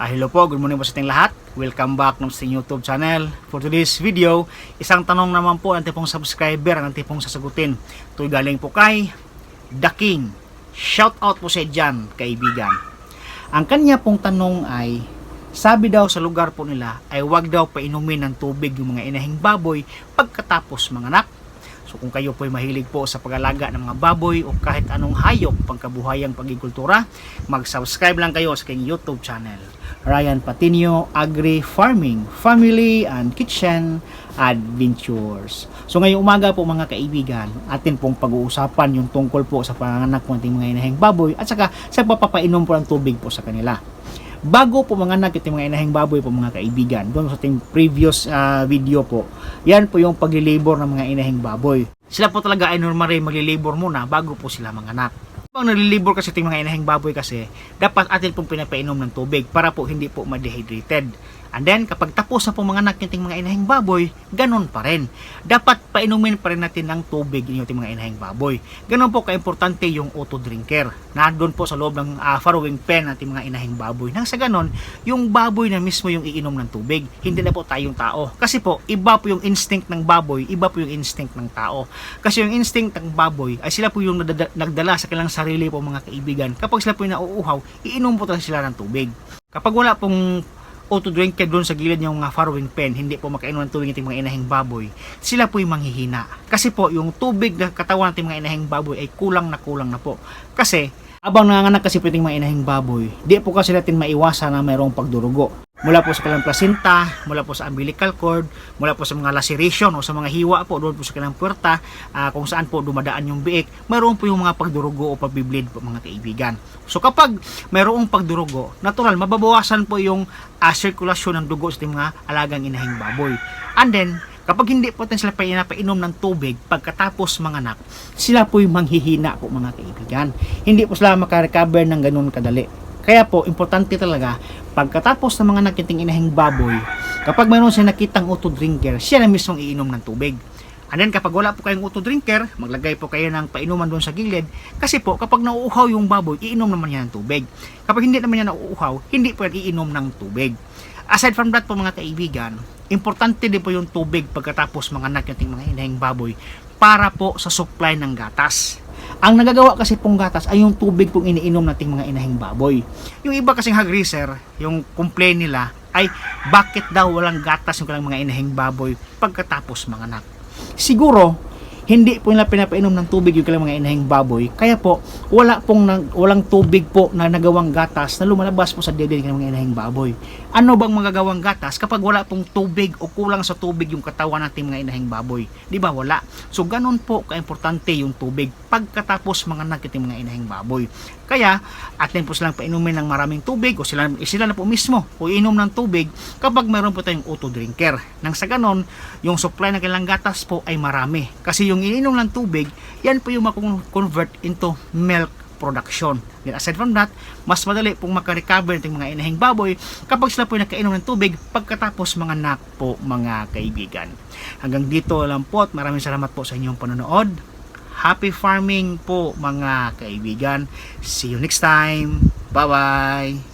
Ah, hello po, good morning po sa ating lahat. Welcome back ng sa YouTube channel. For today's video, isang tanong naman po ang tipong subscriber ang tipong sasagutin. Ito'y galing po kay The King. Shout out po sa dyan, kaibigan. Ang kanya pong tanong ay, sabi daw sa lugar po nila ay wag daw painumin ng tubig yung mga inahing baboy pagkatapos manganak. So kung kayo po ay mahilig po sa pag-alaga ng mga baboy o kahit anong hayop pangkabuhayang pagkikultura, mag-subscribe lang kayo sa aking YouTube channel. Ryan Patinio Agri Farming, Family and Kitchen Adventures. So ngayong umaga po mga kaibigan, atin pong pag-uusapan yung tungkol po sa panganak ng ating mga inahing baboy at saka sa papapainom po ng tubig po sa kanila. Bago po mga anak itong mga inahing baboy po mga kaibigan doon sa ating previous ah, video po yan po yung paglilabor ng mga inahing baboy. Sila po talaga ay normally maglilabor muna bago po sila manganak pag naglilibor kasi itong mga inahing baboy kasi dapat atin pong pinapainom ng tubig para po hindi po ma-dehydrated and then kapag tapos na po mga anak mga inahing baboy ganun pa rin. Dapat painumin pa rin natin ng tubig yung ating mga inahing baboy. Ganun po kaimportante yung auto drinker na doon po sa loob ng ah, farrowing pen natin mga inahing baboy. Nang sa ganon yung baboy na mismo yung iinom ng tubig. Hindi na po tayong tao. Kasi po iba po yung instinct ng baboy iba po yung instinct ng tao. Kasi yung instinct ng baboy ay sila po yung nagdala sa kanilang sarili po mga kaibigan. Kapag sila po yung nauuhaw iinom po talaga sila ng tubig. Kapag wala pong auto drinker doon sa gilid yung uh, farrowing pen, hindi po makainom ng tubig ng mga inahing baboy, sila po yung manghihina. Kasi po, yung tubig na katawan ng mga inahing baboy ay kulang na kulang na po. Kasi, abang nanganganak kasi po yung mga inahing baboy, di po kasi natin maiwasan na mayroong pagdurugo. Mula po sa kanilang placenta, mula po sa umbilical cord, mula po sa mga laceration o sa mga hiwa po doon po sa kanilang puwerta, ah, kung saan po dumadaan yung biik, mayroon po yung mga pagdurugo o pagbibleed po mga kaibigan. So kapag mayroong pagdurugo, natural, mababawasan po yung ah, sirkulasyon ng dugo sa mga alagang inahing baboy. And then, kapag hindi po natin sila pinapainom ng tubig pagkatapos manganak, sila po yung manghihina po mga kaibigan. Hindi po sila makarecover ng ganun kadali. Kaya po, importante talaga, pagkatapos ng mga nakiting inahing baboy, kapag mayroon siya nakitang auto drinker, siya na mismong iinom ng tubig. And then kapag wala po kayong auto drinker, maglagay po kayo ng painuman doon sa gilid. Kasi po, kapag nauuhaw yung baboy, iinom naman yan ng tubig. Kapag hindi naman yan nauuhaw, hindi po yan iinom ng tubig. Aside from that po mga kaibigan, importante din po yung tubig pagkatapos mga anak yung mga inahing baboy para po sa supply ng gatas. Ang nagagawa kasi pong gatas ay yung tubig pong iniinom nating mga inahing baboy. Yung iba kasing hagriser, yung complain nila ay bakit daw walang gatas yung kanilang mga inahing baboy pagkatapos mga anak. Siguro, hindi po nila pinapainom ng tubig yung kanilang mga inahing baboy. Kaya po, wala pong nag, walang tubig po na nagawang gatas na lumalabas po sa dede ng mga inahing baboy. Ano bang magagawang gatas kapag wala pong tubig o kulang sa tubig yung katawan nating mga inahing baboy? Di ba? Wala. So, ganun po kaimportante yung tubig pagkatapos mga nakiting mga inahing baboy. Kaya, atin po silang painumin ng maraming tubig o sila, eh, sila na po mismo o inom ng tubig kapag mayroon po tayong auto drinker. Nang sa ganon, yung supply ng kanilang gatas po ay marami. Kasi yung ininom ng tubig, yan po yung makonvert into milk production. Then aside from that, mas madali pong makarecover ng mga inahing baboy kapag sila po nakainom ng tubig pagkatapos mga anak po mga kaibigan. Hanggang dito lang po at maraming salamat po sa inyong panonood. Happy farming po mga kaibigan. See you next time. Bye-bye.